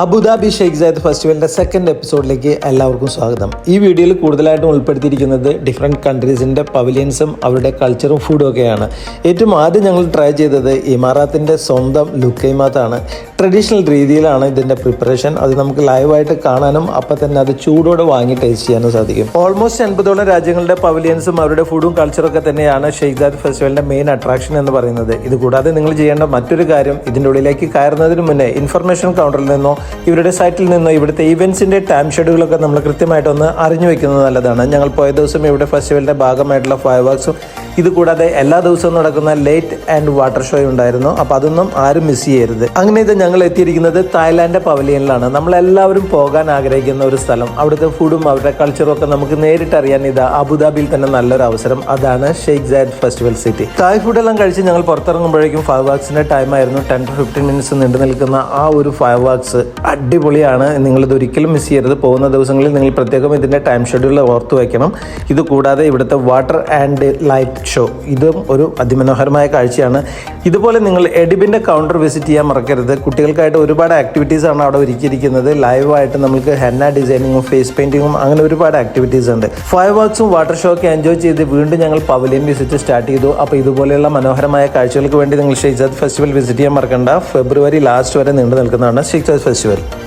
Abu Dhabi Sheikh Zayed ഫെസ്റ്റിവലിന്റെ second എപ്പിസോഡിലേക്ക് എല്ലാവർക്കും സ്വാഗതം. ഈ വീഡിയോയിൽ കൂടുതലായിട്ടും ഉൾപ്പെടുത്തിയിരിക്കുന്നത് ഡിഫറെന്റ് കൺട്രീസിന്റെ പവലിയൻസും അവരുടെ കൾച്ചറും ഫുഡും ഒക്കെയാണ്. ഏറ്റവും ആദ്യം ഞങ്ങൾ ട്രൈ ചെയ്തത് ഇമാറാത്തിന്റെ സ്വന്തം ലുക്കൈമാത്താണ്. ട്രഡീഷണൽ രീതിയിലാണ് ഇതിന്റെ പ്രിപ്പറേഷൻ അത് നമുക്ക് ലൈവായിട്ട് കാണാനും അപ്പം തന്നെ അത് ചൂടോടെ വാങ്ങി ടേസ്റ്റ് ചെയ്യാനും സാധിക്കും. ഓൾമോസ്റ്റ് എൺപതോളം രാജ്യങ്ങളുടെ പവിലിയൻസും അവരുടെ ഫുഡും കൾച്ചറും ഒക്കെ തന്നെയാണ് ഷെയ്ഖ് ജാദ് ഫെസ്റ്റിവലിന്റെ മെയിൻ അട്രാക്ഷൻ എന്ന് പറയുന്നത്. ഇത് കൂടാതെ നിങ്ങൾ ചെയ്യേണ്ട മറ്റൊരു കാര്യം ഇതിന്റെ ഉള്ളിലേക്ക് കയറുന്നതിന് മുന്നേ ഇൻഫർമേഷൻ കൗണ്ടറിൽ നിന്നോ ഇവരുടെ സൈറ്റിൽ നിന്നോ ഇവിടുത്തെ ഇവൻസിന്റെ ടൈം ഷെഡ്യൂളൊക്കെ നമ്മൾ കൃത്യമായിട്ടൊന്ന് അറിഞ്ഞു വെക്കുന്നത് നല്ലതാണ്. ഞങ്ങൾ പോയ ദിവസം ഇവിടെ ഫെസ്റ്റിവലിന്റെ ഭാഗമായിട്ടുള്ള ഫയർ വർക്ക്സും ഇതുകൂടാതെ എല്ലാ ദിവസവും നടക്കുന്ന ലേറ്റ് ആൻഡ് വാട്ടർ ഷോ ഉണ്ടായിരുന്നു. അപ്പോൾ അതൊന്നും ആരും മിസ് ചെയ്യരുത്. അങ്ങനെ ഇത് ഞങ്ങൾ എത്തിയിരിക്കുന്നത് തായ്ലാൻഡ് പവലിയനിലാണ്. നമ്മളെല്ലാവരും പോകാൻ ആഗ്രഹിക്കുന്ന ഒരു സ്ഥലം. അവിടുത്തെ ഫുഡും അവരുടെ കൾച്ചറും ഒക്കെ നമുക്ക് നേരിട്ട് അറിയാൻ ഇത് അബുദാബിയിൽ തന്നെ നല്ലൊരു അവസരം. അതാണ് Sheikh Zayed festival city Thai ഫുഡെല്ലാം കഴിച്ച് ഞങ്ങൾ പുറത്തിറങ്ങുമ്പോഴേക്കും ഫയർ വാക്സിന്റെ ടൈം ആയിരുന്നു. ടെൻ ടു ഫിഫ്റ്റീൻ മിനിറ്റ്സ് നീണ്ടു നിൽക്കുന്ന ആ ഒരു ഫയർ വർക്സ് അടിപൊളിയാണ്. നിങ്ങളിത് ഒരിക്കലും മിസ് ചെയ്യരുത്. പോകുന്ന ദിവസങ്ങളിൽ നിങ്ങൾ പ്രത്യേകം ഇതിന്റെ ടൈം ഷെഡ്യൂൾ ഓർത്ത് വയ്ക്കണം ഇത് കൂടാതെ ഇവിടുത്തെ വാട്ടർ ആൻഡ് ലൈറ്റ് ഷോ ഇതും ഒരു അതിമനോഹരമായ കാഴ്ചയാണ്. ഇതുപോലെ നിങ്ങൾ എഡിബിന്റെ കൗണ്ടർ വിസിറ്റ് ചെയ്യാൻ മറക്കരുത്. കുട്ടികൾക്കായിട്ട് ഒരുപാട് ആക്ടിവിറ്റീസാണ് അവിടെ ഒരുക്കിയിരിക്കുന്നത്. ലൈവായിട്ട് നമുക്ക് ഹെന്ന ഡിസൈനിങ്ങും ഫേസ് പെയിന്റിങ്ങും അങ്ങനെ ഒരുപാട് ആക്ടിവിറ്റീസ് ഉണ്ട്. ഫയർ വർക്സും വാട്ടർ ഷോ ഒക്കെ എൻജോയ് ചെയ്ത് വീണ്ടും ഞങ്ങൾ പവലിയൻ വിസിറ്റ് സ്റ്റാർട്ട് ചെയ്തു. അപ്പോൾ ഇതുപോലെയുള്ള മനോഹരമായ കാഴ്ചകൾക്ക് വേണ്ടി നിങ്ങൾ ഷെയ്ജാദ് ഫെസ്റ്റിവൽ വിസിറ്റ് ചെയ്യാൻ മറക്കണ്ട. ഫെബ്രുവരി ലാസ്റ്റ് വരെ നീണ്ടു നിൽക്കുന്നതാണ് ഷെയ്ജാദ് ഫെസ്റ്റിവൽ sensual.